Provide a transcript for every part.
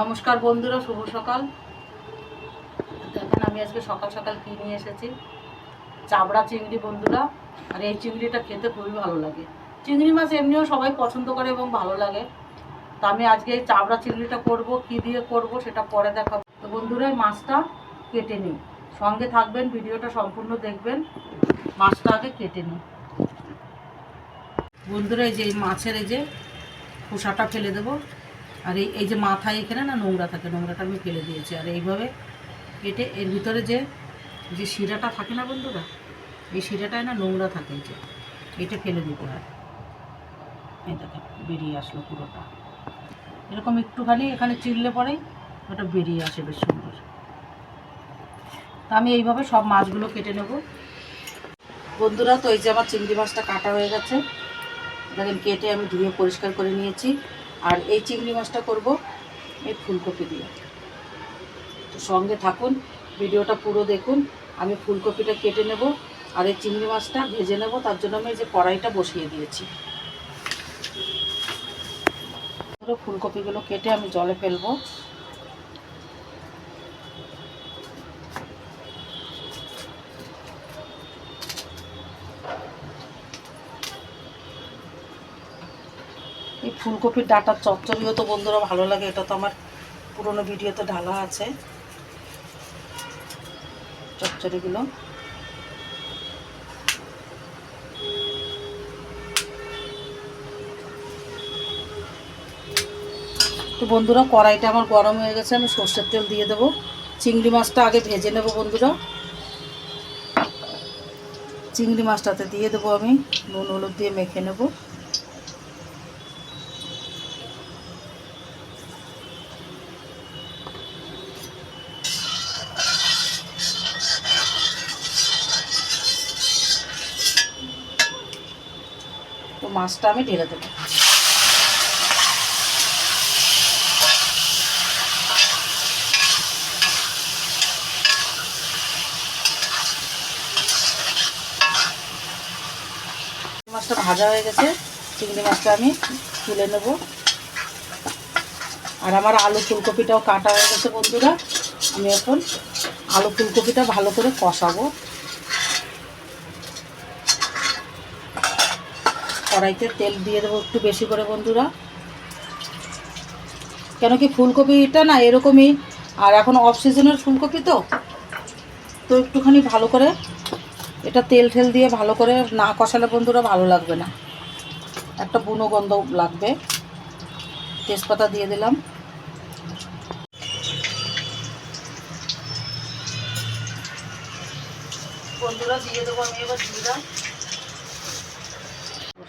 নমস্কার বন্ধুরা, শুভ সকাল। দেখেন, আমি আজকে সকাল সকাল কি নিয়ে এসেছি? চাবড়া চিংড়ি বন্ধুরা, আর এই চিংড়িটা খেতে খুবই ভালো লাগে। চিংড়ি মাছ এমনিও সবাই পছন্দ করে এবং ভালো লাগে। তা আমি আজকে এই চাবড়া চিংড়িটা করব, কি দিয়ে করব সেটা পরে দেখাবো। তো বন্ধুরা মাছটা কেটে নিই সঙ্গে থাকবেন, ভিডিওটা সম্পূর্ণ দেখবেন। মাছটা আগে কেটে নিই বন্ধুরা, এই যে মাছের এই যে খোসাটা ফেলে দেবো। আর এই যে মাথায় এখানে না নোংরা থাকে, নোংরাটা আমি ফেলে দিয়েছি। আর এইভাবে কেটে এর ভিতরে যে যে শিরাটা থাকে না বন্ধুরা, এই শিরাটায় না নোংরা থাকে যে, এটা ফেলে দিতে হয়। দেখেন, বেরিয়ে আসলো পুরোটা। এরকম একটুখানি এখানে চিড়লে পরেই ওটা বেরিয়ে আসে, বেশ সুন্দর। তা আমি এইভাবে সব মাছগুলো কেটে নেব। বন্ধুরা, তো এই যে আমার চিংড়ি মাছটা কাটা হয়ে গেছে। দেখেন, কেটে আমি ধুয়ে পরিষ্কার করে নিয়েছি। আর এই চিংড়ি মাছটা করব এই ফুলকপি দিয়ে। তো সঙ্গে থাকুন, ভিডিওটা পুরো দেখুন, আমি ফুলকপিটা কেটে নেব আর এই চিংড়ি মাছটা ভেজে নেব, তার জন্য আমি যে কড়াইটা বসিয়ে দিয়েছি। ফুলকপিগুলো কেটে আমি জলে ফেলব। এই ফুলকপির ডাটার চচ্চড়িও তো বন্ধুরা, ভালো লাগে। এটা তো আমার পুরনো ভিডিওতে ঢালা আছে। চচ্চড়িগুলো তো বন্ধুরা, কড়াইটা আমার গরম হয়ে গেছে, আমি সর্ষের তেল দিয়ে দেবো। চিংড়ি মাছটা আগে ভেজে নেব, বন্ধুরা। চিংড়ি মাছটাতে দিয়ে দেবো আমি। নুন, হলুদ দিয়ে মেখে নেব। মাছটা আমি ঢেলে দেবো। মাছটা ভাজা হয়ে গেছে। চিংড়ি মাছটা আমি তুলে নেব। আর আমার আলু ফুলকপিটাও কাটা হয়ে গেছে বন্ধুরা। আমি এখন আলু ফুলকপিটা ভালো করে কষাবো। কড়াইতে তেল দিয়ে দেবো একটু বেশি করে বন্ধুরা। কেন কি ফুলকপিটা না এরকমই, আর এখন অফ সিজনের ফুলকপি তো তো একটুখানি ভালো করে এটা তেল ঠেল দিয়ে ভালো করে না কষালে বন্ধুরা ভালো লাগবে না। একটা বুনো গন্ধ লাগবে। তেজপাতা দিয়ে দিলাম। বন্ধুরা দিয়ে দেবো আমি এবার জিরা।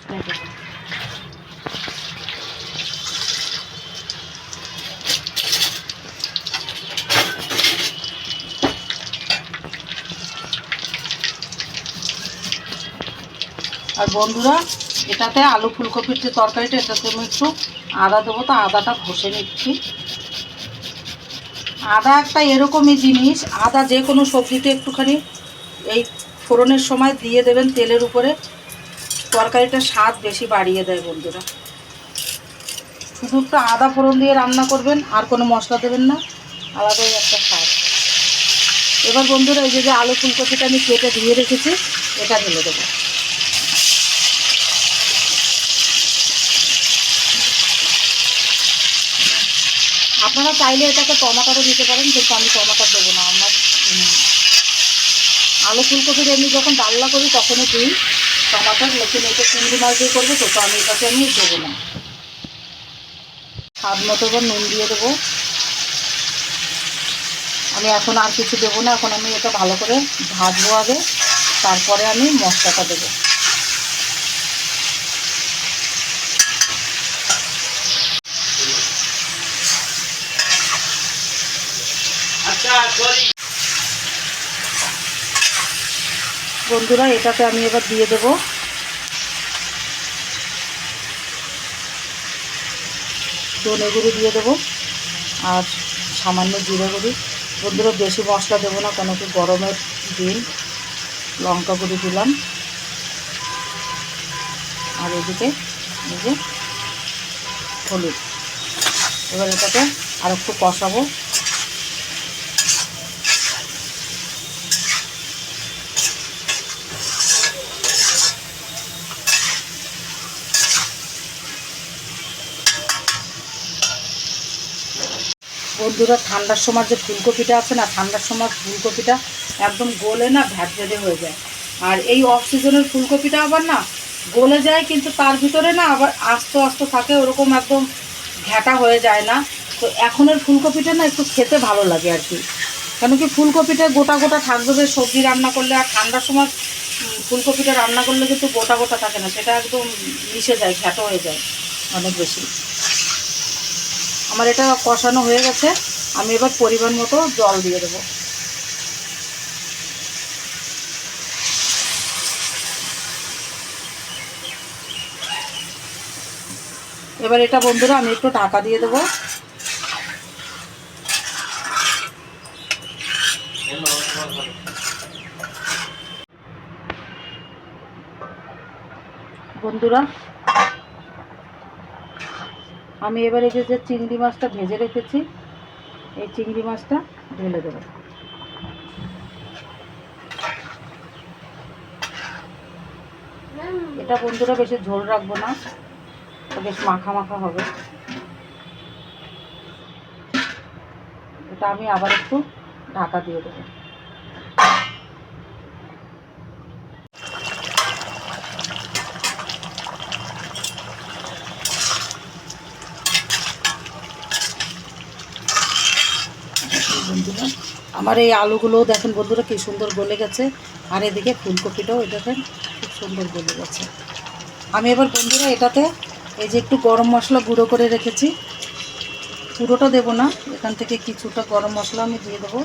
আর বন্ধুরা, এটাতে আলু ফুলকপির যে তরকারিটা, এটাতে আমি একটু আদা দেবো, তো আদাটা ঘষে নিচ্ছি। আদা একটা এরকমই জিনিস, আদা যে কোনো সবজিতে একটুখানি এই ফোড়নের সময় দিয়ে দেবেন তেলের উপরে। তরকারিটার স্বাদ বেশি বাড়িয়ে দেয় বন্ধুরা। শুধু আদা ফোড়ন দিয়ে রান্না করবেন, আর কোনো মশলা দেবেন না, আলাদাই একটা স্বাদ। এবার বন্ধুরা, এই যে আলু ফুলকপিটা আমি কেটে ধুয়ে রেখেছি, এটা ঢেলে দেবো। আপনারা চাইলে এটাকে টমাটারও দিতে পারেন, কিন্তু আমি টমাটার দেবো না, আমার আলু ফুলকপির এমনি যখন ডাল্লা করি, তখনই দিই। টমাটার লেকিন এটা চিংড়ি মাছ দিয়ে করব, তো তো আমি এটাকে আমি দেবো না। স্বাদ মতো এবার নুন দিয়ে দেবো। আমি এখন আর কিছু দেবো না, এখন আমি এটা ভালো করে ভাজবো আগে, তারপরে আমি মশলাটা দেবো। বন্ধুরা এটাতে আমি এবার দিয়ে দেব। ধনে গুঁড়ি দিয়ে দেবো আর সামান্য জিরে গুঁড়ি। বন্ধুরা, বেশি মশলা দেবো না, কেন কি গরমের দিন লঙ্কা গুঁড়ি দিলাম। আর এদিকে এই যে হলুদ। এবার এটাকে আর একটু কষাবো। বন্ধুরা, ঠান্ডার সময় যে ফুলকপিটা আছে না, ঠান্ডার সময় ফুলকপিটা একদম গলে না ভ্যাট ভেদে হয়ে যায়। আর এই অফ সিজনের ফুলকপিটা আবার না গলে যায়, কিন্তু তার ভিতরে না আবার আস্তে আস্তে থাকে, ওরকম একদম ঘ্যাটা হয়ে যায় না। তো এখনের ফুলকপিটা না একটু খেতে ভালো লাগে আর কি। কেন কি ফুলকপিটা গোটা গোটা থাকবে বেশ সবজি রান্না করলে আর ঠান্ডার সময় ফুলকপিটা রান্না করলে কিন্তু গোটা গোটা থাকে না, সেটা একদম মিশে যায়, ঘ্যাটো হয়ে যায় অনেক বেশি। আমার এটা কষানো হয়ে গেছে, আমি এবার পরিমাণ মতো জল দিয়ে দেবো। এবার এটা বন্ধুরা আমি একটু ঢাকা দিয়ে দেবো। বন্ধুরা আমি এবার এই যে চিংড়ি মাছটা ভেজে রেখেছি, এই চিংড়ি মাছটা ঢেলে দেবো। এটা বন্ধুরা বেশি ঝোল রাখব না বেশ মাখা মাখা হবে। এটা আমি আবার একটু ঢাকা দিয়ে দেবো বন্ধুরা আমার এই আলুগুলোও দেখেন বন্ধুরা কি সুন্দর গলে গেছে। আর এদিকে ফুলকপিটাও দেখেন খুব সুন্দর গলে গেছে। আমি এবার বন্ধুরা এটাতে এই যে একটু গরম মশলা গুঁড়ো করে রেখেছি। পুরোটা দেব না, এখান থেকে কিছুটা গরম মশলা আমি দিয়ে দেবো।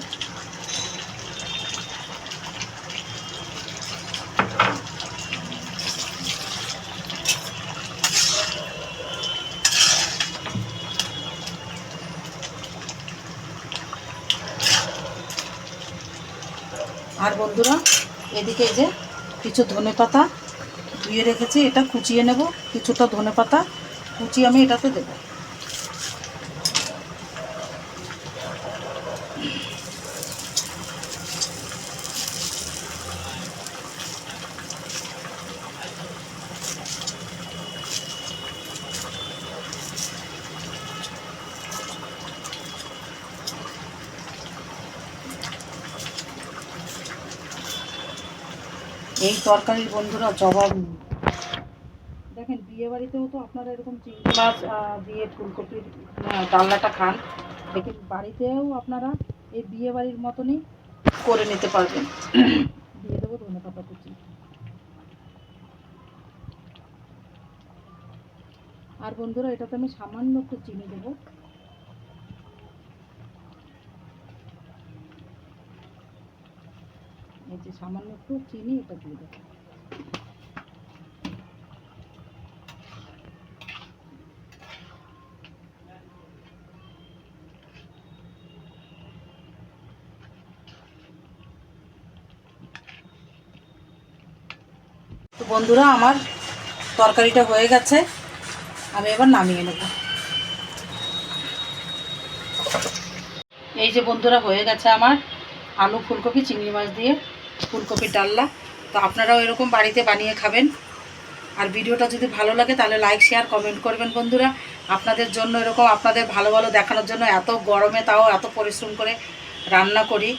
আর বন্ধুরা, এদিকে যে কিছু ধনে পাতা ধুয়ে রেখেছি, এটা কুচিয়ে নেব, কিছুটা ধনে পাতা কুচিয়ে আমি এটাতে দেব। এই তরকারির বন্ধুরা জবাব দেখেন বিয়ে বাড়িতেও তো আপনারা এরকম চিংড়ি মাছ দিয়ে ফুলকপির ডালনাটা খান। দেখেন বাড়িতেও আপনারা এই বিয়ে বাড়ির মতনই করে নিতে পারবেন। দিয়ে দেবো ধনে পাতা কুচি। আর বন্ধুরা এটাতে আমি সামান্য একটু চিনি দেবো। এই সামান্য একটু চিনি এটা দিয়ে দেবো। তো বন্ধুরা, আমার তরকারিটা হয়ে গেছে। আমি এবার নামিয়ে নেব। এই যে বন্ধুরা, হয়ে গেছে আমার আলু ফুলকপি, চিংড়ি মাছ দিয়ে। ফুলকপির ডাল্লা তো আপনারাও এরকম বাড়িতে বানিয়ে খাবেন। আর ভিডিওটা যদি ভালো লাগে, তাহলে লাইক শেয়ার কমেন্ট করবেন বন্ধুরা। আপনাদের জন্য এরকম আপনাদের ভালো ভালো দেখানোর জন্য এত গরমে তাও এত পরিশ্রম করে রান্না করি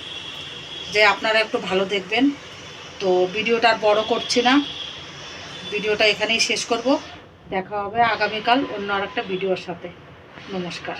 যে আপনারা একটু ভালো দেখবেন। তো ভিডিওটা আর বড় করছি না। ভিডিওটা এখানেই শেষ করব। দেখা হবে আগামীকাল অন্য আরেকটা ভিডিওর সাথে। নমস্কার।